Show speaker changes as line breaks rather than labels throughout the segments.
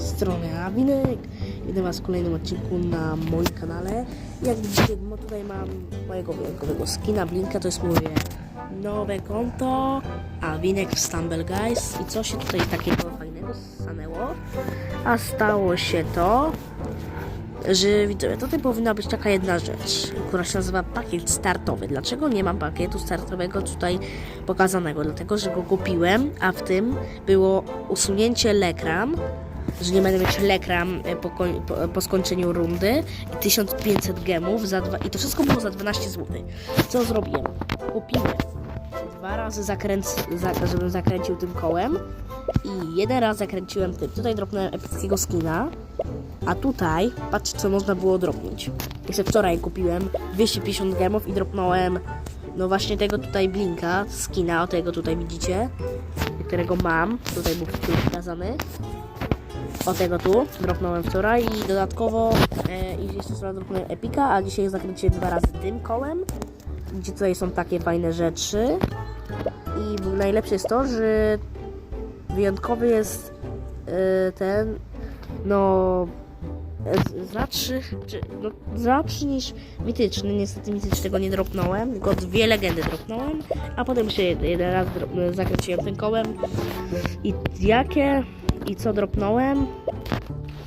strony Awinek. Witam Was w kolejnym odcinku na moim kanale. Jak widzicie, no tutaj mam mojego wyjątkowego skina Blinka, to jest moje nowe konto Awinek w Stumble Guys. I co się tutaj takiego fajnego stanęło? A stało się to, że widzowie, tutaj powinna być taka jedna rzecz, która się nazywa pakiet startowy. Dlaczego nie mam pakietu startowego tutaj pokazanego? Dlatego, że go kupiłem, a w tym było usunięcie lekram, że nie będę mieć lekram e, po, po, po skończeniu rundy i 1500 gemów za dwa, i to wszystko było za 12 zł. Co zrobiłem? Kupiłem dwa razy zakręc, za, żebym zakręcił tym kołem i jeden raz zakręciłem tym. Tutaj dropnąłem epickiego skina, a tutaj, patrzcie co można było dropnąć. Jeszcze wczoraj kupiłem 250 gemów i dropnąłem no właśnie tego tutaj blinka, skina, tego tutaj widzicie, którego mam, tutaj był tu pokazany. O tego tu dropnąłem wczoraj i dodatkowo e, jeszcze wczoraj dropnąłem epika, a dzisiaj zakręciłem dwa razy tym kołem. Gdzie tutaj są takie fajne rzeczy. I najlepsze jest to, że wyjątkowy jest e, ten, no e, z- rzadszy, czy, no, rzadszy niż mityczny. Niestety mityczny tego nie dropnąłem, tylko dwie legendy dropnąłem, a potem jed- jeden raz zakręciłem tym kołem. I jakie i co dropnąłem,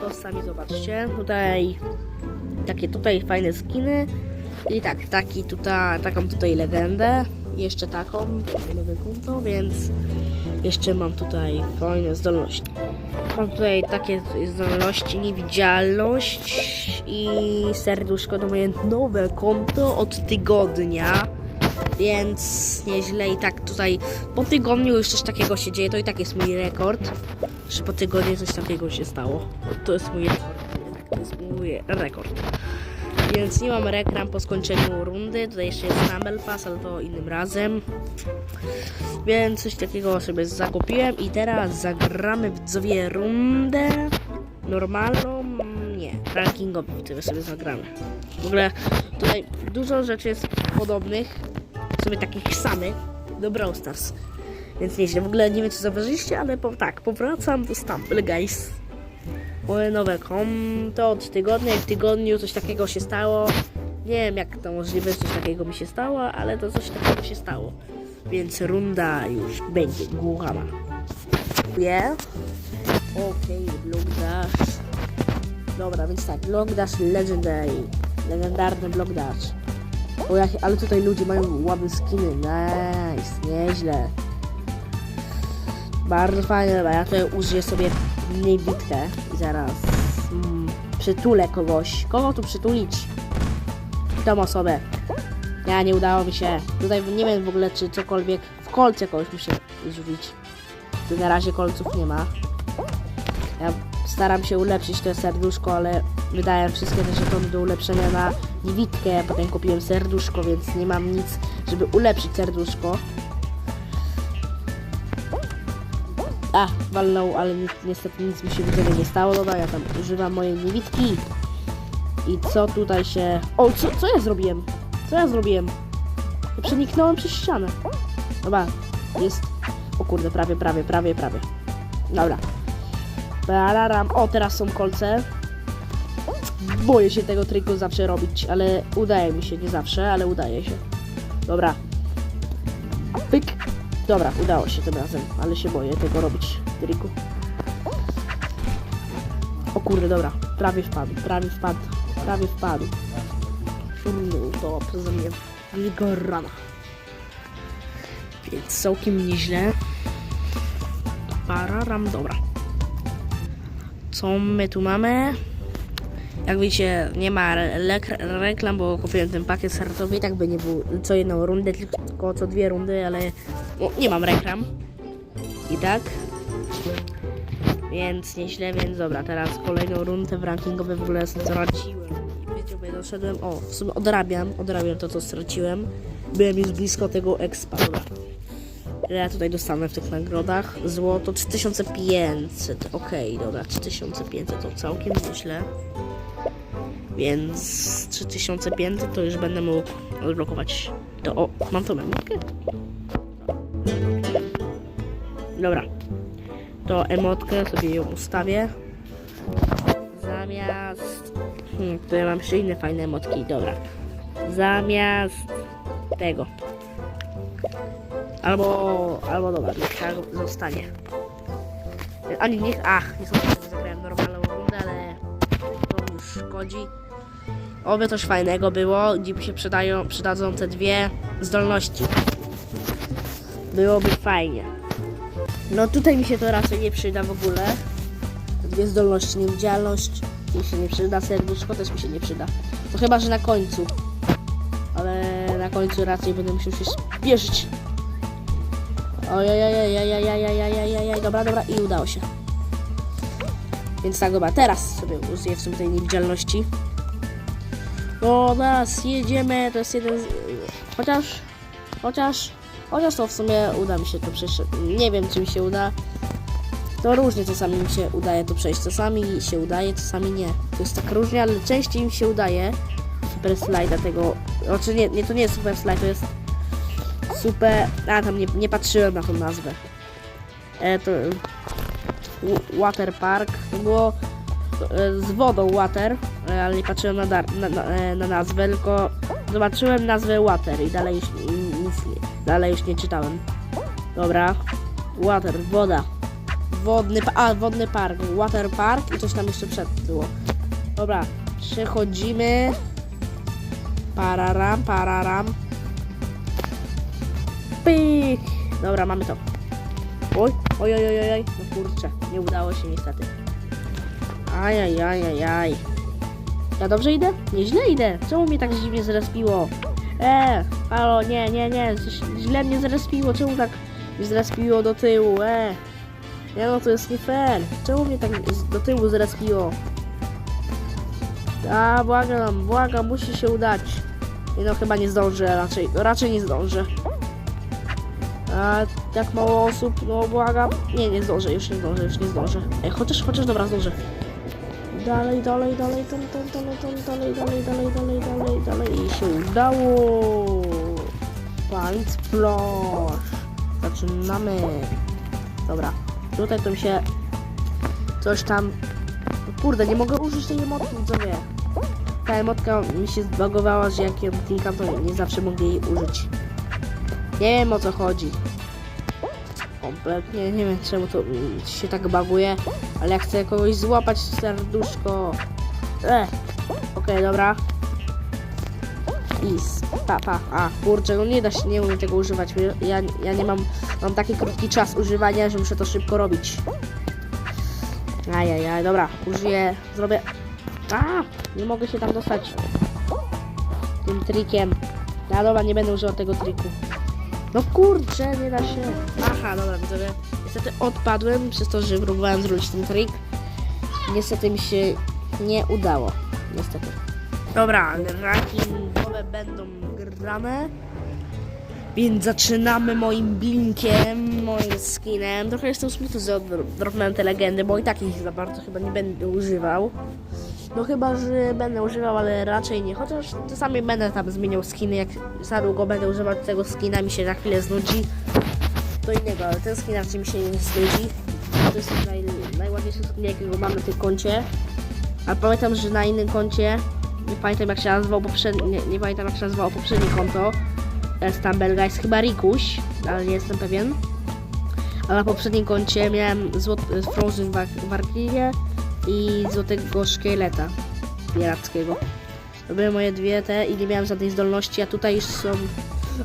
to sami zobaczcie. Tutaj takie tutaj fajne skiny. I tak, taki tutaj, taką tutaj legendę. Jeszcze taką, nowe konto, więc jeszcze mam tutaj fajne zdolności. Mam tutaj takie zdolności, niewidzialność i serduszko to moje nowe konto od tygodnia. Więc nieźle i tak tutaj po tygodniu już coś takiego się dzieje, to i tak jest mój rekord, że po tygodniu coś takiego się stało. To jest mój rekord, to jest mój rekord. Więc nie mam reklam po skończeniu rundy, tutaj jeszcze jest Stumble Pass, ale to innym razem. Więc coś takiego sobie zakupiłem i teraz zagramy w dwie rundę normalną, nie, rankingową tyle sobie zagramy. W ogóle tutaj dużo rzeczy jest podobnych, sobie takich samych do Brawl Stars. Więc nieźle, w ogóle nie wiem czy zauważyliście, ale po, tak, powracam do Stumble Guys. Moje nowe konto od tygodnia i w tygodniu coś takiego się stało. Nie wiem jak to możliwe, że coś takiego mi się stało, ale to coś takiego się stało. Więc runda już będzie główna. Nie? Okej, Block Dash. Dobra, więc tak, Block Dash Legendary. Legendarny Block Dash. O, jak, ale tutaj ludzie mają ładne skiny. Nice, nieźle. Bardzo fajne, dobra, ja tutaj użyję sobie niewidkę i zaraz mm, przytulę kogoś. Kogo tu przytulić? Tą osobę. Ja, nie udało mi się. Tutaj nie wiem w ogóle, czy cokolwiek w kolce kogoś muszę rzucić. Tu na razie kolców nie ma. Ja staram się ulepszyć to serduszko, ale wydałem wszystkie te żetony do ulepszenia na niewidkę. Potem kupiłem serduszko, więc nie mam nic, żeby ulepszyć serduszko. A, walnął, ale ni niestety nic mi się widzenia nie stało. Dobra, ja tam używam mojej niewidki. I co tutaj się... O, co, co ja zrobiłem? Co ja zrobiłem? Ja przeniknąłem przez ścianę. Dobra, jest... O kurde, prawie, prawie, prawie, prawie. Dobra. Bararam. O, teraz są kolce. Boję się tego triku zawsze robić, ale udaje mi się, nie zawsze, ale udaje się. Dobra. Pyk. Dobra, udało się tym razem, ale się boję tego robić, triku. O kurde, dobra, prawie wpadł, prawie wpadł, prawie wpadł. No to przeze mnie wygorana. Więc całkiem nieźle. Pararam, dobra. Co my tu mamy? Jak widzicie, nie ma reklam, bo kupiłem ten pakiet startowy i tak by nie był co jedną rundę, tylko co dwie rundy, ale no, nie mam reklam. I tak. Więc nieźle, więc dobra, teraz kolejną rundę w rankingowe w ogóle straciłem. Wiecie, doszedłem, o, w sumie odrabiam, odrabiam to, co straciłem. Byłem już blisko tego expa, dobra. Ile ja tutaj dostanę w tych nagrodach? Złoto 3500, okej, dobra, 3500 to całkiem nieźle. Więc 3500 to już będę mógł odblokować. To o, mam tą emotkę? Dobra. To emotkę sobie ją ustawię. Zamiast... Hmm, ja mam jeszcze inne fajne emotki, dobra. Zamiast tego. Albo, albo dobra, niech tak zostanie. Ani niech, ach, nie sądzę, że zagrałem normalną rundę, ale to już szkodzi. Oby coś fajnego było, mi się przydają, przydadzą te dwie zdolności. Byłoby fajnie. No tutaj mi się to raczej nie przyda w ogóle. Te dwie zdolności, niewidzialność mi się nie przyda, serduszko też mi się nie przyda. To chyba, że na końcu. Ale na końcu raczej będę musiał się spieszyć. Ojej, dobra, dobra i udało się. Więc tak, dobra, teraz sobie użyję w sumie tej niewidzialności. No teraz jedziemy, to jest jeden. Chociaż, chociaż, chociaż to w sumie uda mi się to przejść. Nie wiem, czy mi się uda. To różnie czasami mi się udaje to przejść. Czasami się udaje, czasami nie. To jest tak różnie, ale częściej mi się udaje. Super slide tego. Znaczy to nie jest super slide, to jest super. A tam nie, nie patrzyłem na tą nazwę. E, to. Water Park. To było e, z wodą Water, e, ale nie patrzyłem na, dar, na, na, e, na nazwę, tylko zobaczyłem nazwę Water i dalej już ni- nic nie, dalej już nie czytałem. Dobra. Water, woda. Wodny, a, wodny park, water park i coś tam jeszcze przed było. Dobra, przechodzimy. Pararam, pararam. Pyk. Dobra, mamy to. Oj, oj, oj, oj, oj. No kurczę, nie udało się niestety. Ajajajajaj. Ja dobrze idę? Nieźle idę. Czemu mnie tak dziwnie zrespiło? E, halo, nie, nie, nie. Źle mnie zrespiło. Czemu tak mnie zrespiło do tyłu? E. Nie no, to jest nie fair. Czemu mnie tak do tyłu zrespiło? A, błagam, błagam, musi się udać. Nie no, chyba nie zdążę raczej. Raczej nie zdążę. A tak mało osób, no błagam. Nie, nie zdążę, już nie zdążę, już nie zdążę. Ej, chociaż, chociaż dobra, zdążę. Dalej, dalej, dalej, tam, tam, dalej, tam, dalej, dalej, dalej, dalej, dalej, dalej. I się udało. Paint splash. Zaczynamy. Dobra, tutaj to mi się coś tam... Kurde, nie mogę użyć tej emotki, widzowie. Ta emotka mi się zbagowała, że jak ją klikam, to nie zawsze mogę jej użyć. Nie wiem o co chodzi. Kompletnie nie wiem czemu to mm, się tak baguje, ale jak chcę kogoś złapać serduszko. E, okej, dobra. I pa, pa. A, kurczę, no nie da się, nie umiem tego używać. Ja, ja nie mam, mam taki krótki czas używania, że muszę to szybko robić. Ajajaj, dobra, użyję, zrobię... A, nie mogę się tam dostać tym trikiem. Ja dobra, nie będę używał tego triku. No kurczę, nie da się. Aha, dobra, widzowie. Niestety odpadłem przez to, że próbowałem zrobić ten trik. Niestety mi się nie udało. Niestety. Dobra, rankingowe będą grane. Więc zaczynamy moim blinkiem, moim skinem. Trochę jestem smutny, że odrobnąłem te legendy, bo i tak ich za bardzo chyba nie będę używał. No chyba, że będę używał, ale raczej nie. Chociaż czasami będę tam zmieniał skiny, jak za długo będę używać tego skina, mi się na chwilę znudzi. To innego, ale ten skin raczej mi się nie znudzi. To jest naj, najładniejszy skin, jakiego mam na tym koncie. A pamiętam, że na innym koncie, nie pamiętam jak się nazywał poprzedni, nie, pamiętam jak się nazywało poprzednie konto. Jest tam Belga, jest chyba Rikuś, ale nie jestem pewien. A na poprzednim koncie miałem złot, Frozen Valkyrie i złotego szkieleta pirackiego. To były moje dwie te i nie miałem żadnej zdolności, a tutaj już są...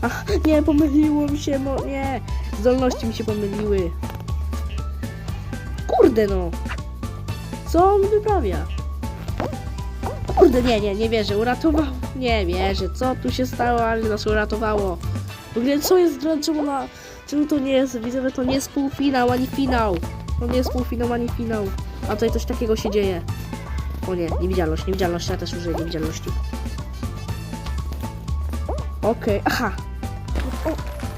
Ach, nie, pomyliło mi się, no nie! Zdolności mi się pomyliły. Kurde no! Co on wyprawia? Kurde, nie, nie, nie wierzę, uratował. Nie wierzę, co tu się stało, ale nas uratowało. W ogóle co jest, czemu na... Czemu to nie jest, widzę, że to nie jest półfinał, ani finał. To nie jest półfinał, ani finał. A tutaj coś takiego się dzieje. O nie, niewidzialność, niewidzialność, ja też użyję niewidzialności. Okej, aha. O,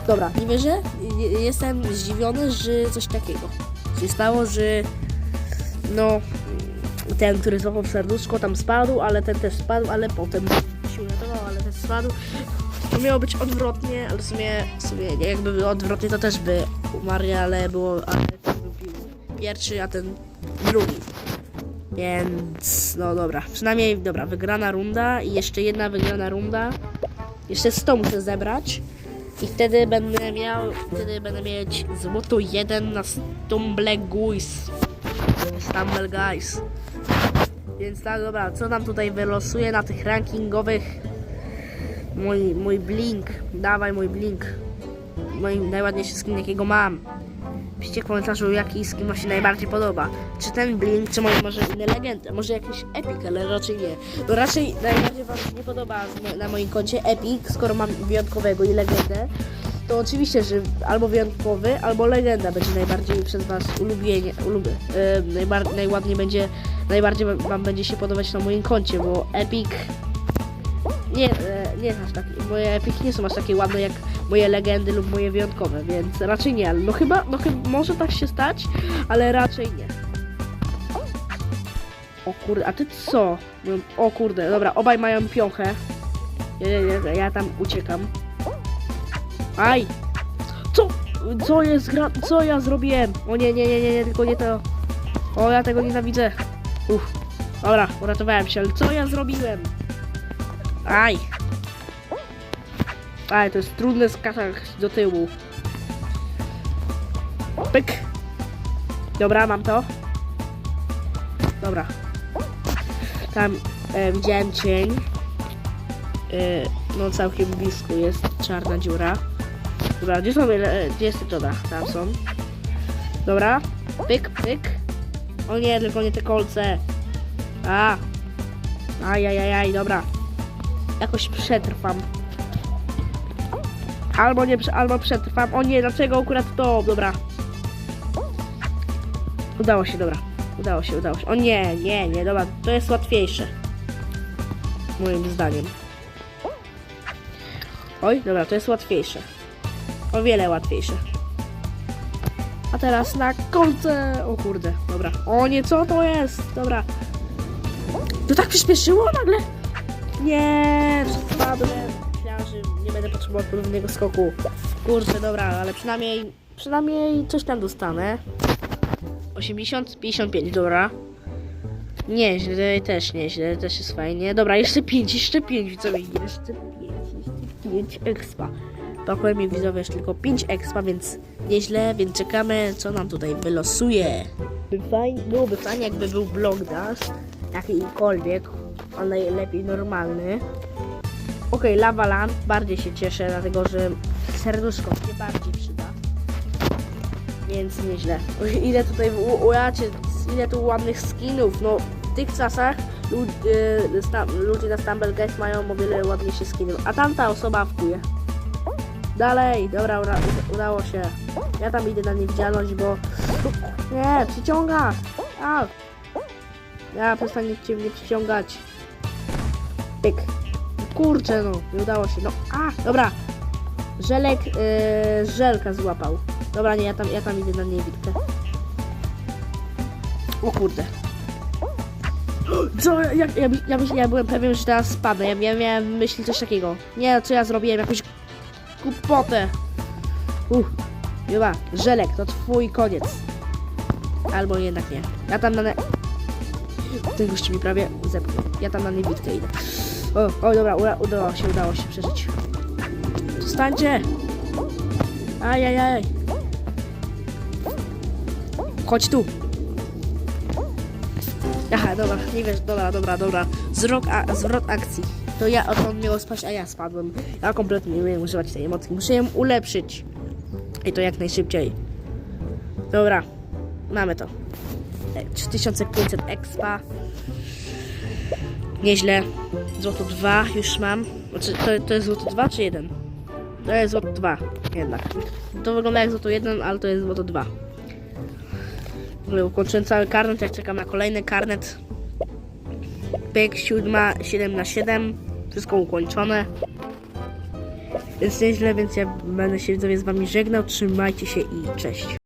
dobra, nie wierzę. Je- Jestem zdziwiony, że coś takiego się stało, że no ten, który złapał serduszko tam spadł, ale ten też spadł, ale potem się uratował, ale też spadł. To miało być odwrotnie, ale w sumie, w sumie jakby było odwrotnie, to też by umarli, ale było, ale ten był pi- pierwszy, a ten drugi. Więc, no dobra. Przynajmniej, dobra, wygrana runda i jeszcze jedna wygrana runda. Jeszcze 100 muszę zebrać. I wtedy będę miał, wtedy będę mieć złoto 1 na Stumble Guys. Stumble Guys. Więc tak, dobra, co nam tutaj wylosuje na tych rankingowych? Mój, mój blink, dawaj mój blink. Mój najładniejszy skin, jakiego mam. Piszcie w komentarzu, jaki skin wam się najbardziej podoba. Czy ten blink, czy może, inne legendy, może jakiś epic, ale raczej nie. No raczej najbardziej wam się nie podoba na moim koncie epic, skoro mam wyjątkowego i legendę. To oczywiście, że albo wyjątkowy, albo legenda będzie najbardziej przez was ulubienie, ulubię, yy, najładniej będzie, najbardziej wam będzie się podobać na moim koncie, bo epic nie, e, nie jest aż taki, moje epiki nie są aż takie ładne jak moje legendy lub moje wyjątkowe, więc raczej nie, no chyba, no chyba, może tak się stać, ale raczej nie. O kurde, a ty co? No, O kurde, dobra, obaj mają piąchę. Ja, ja, ja, ja tam uciekam. Aj! Co? Co jest gra... Co ja zrobiłem? O nie, nie, nie, nie, nie, tylko nie to. O, ja tego nienawidzę. Uff. Dobra, uratowałem się, ale co ja zrobiłem? Aj! Aj, to jest trudne skakać do tyłu. Pyk! Dobra, mam to. Dobra. Tam e, widziałem cień. E, no całkiem blisko jest czarna dziura. Dobra, gdzie są, e, gdzie jest to? Tam są. Dobra. Pyk, pyk. O nie, tylko nie te kolce. A. Ajajajaj, dobra. Jakoś przetrwam. Albo nie, albo przetrwam. O nie, dlaczego akurat to? Dobra. Udało się, dobra. Udało się, udało się. O nie, nie, nie, dobra. To jest łatwiejsze. Moim zdaniem. Oj, dobra, to jest łatwiejsze. O wiele łatwiejsze. A teraz na kolce. O kurde, dobra. O nie, co to jest? Dobra. To tak przyspieszyło nagle? Nie, spadłem. Nie będę potrzebował ponownego skoku. Kurczę, dobra, ale przynajmniej, przynajmniej coś tam dostanę. 80, 55, dobra. Nieźle, też nieźle, też jest fajnie. Dobra, jeszcze 5, jeszcze 5, widzowie, jeszcze 5, jeszcze 5 expa. Brakuje mi widzowie jeszcze tylko 5 expa, więc nieźle, więc czekamy, co nam tutaj wylosuje. Fajnie, byłoby fajnie, jakby był blog dash, jakikolwiek, a najlepiej normalny. Okej, Lava Land, bardziej się cieszę, dlatego że serduszko mnie bardziej przyda. Więc nieźle. Ile tutaj, u, u, jacie, ile tu ładnych skinów, no w tych czasach lud, y, sta, ludzie na Stumble Guys mają o wiele ładniejsze skiny, a tamta osoba wkuje. Dalej, dobra, ura, udało się. Ja tam idę na niewidzialność, bo... Nie, przyciąga! A! Ja przestań cię mnie przyciągać. Pyk. Kurczę, no, nie udało się. No, a, dobra. Żelek, yy, żelka złapał. Dobra, nie, ja tam, ja tam idę na niewidkę. O kurde. Co? Ja, ja, ja, myśl- ja byłem pewien, że teraz spadnę. Ja, ja miałem myśli coś takiego. Nie, co ja zrobiłem? Jakąś głupotę. Uff. Chyba, żelek, to twój koniec. Albo jednak nie. Ja tam na... Ten gościu mi prawie zepchnął. Ja tam na niewidkę idę. O, o dobra, ura, udało się, udało się przeżyć. Zostańcie! Ajajaj! Chodź tu! Aha, dobra, nie wiesz, dobra, dobra, dobra. Zwrot, a, zwrot akcji. To ja, on miał spaść, a ja spadłem. Ja kompletnie nie umiem używać tej emocji. Muszę ją ulepszyć. I to jak najszybciej. Dobra, mamy to. E, 3500 expa. Nieźle. Złoto 2 już mam. Znaczy, to, to jest złoto 2 czy 1? To jest złoto 2 jednak. To wygląda jak złoto 1, ale to jest złoto 2. Ukończyłem cały karnet, jak czekam na kolejny karnet. Pyk, 7, 7 na 7. Wszystko ukończone. Jest nieźle, więc ja będę się z wami żegnał. Trzymajcie się i cześć.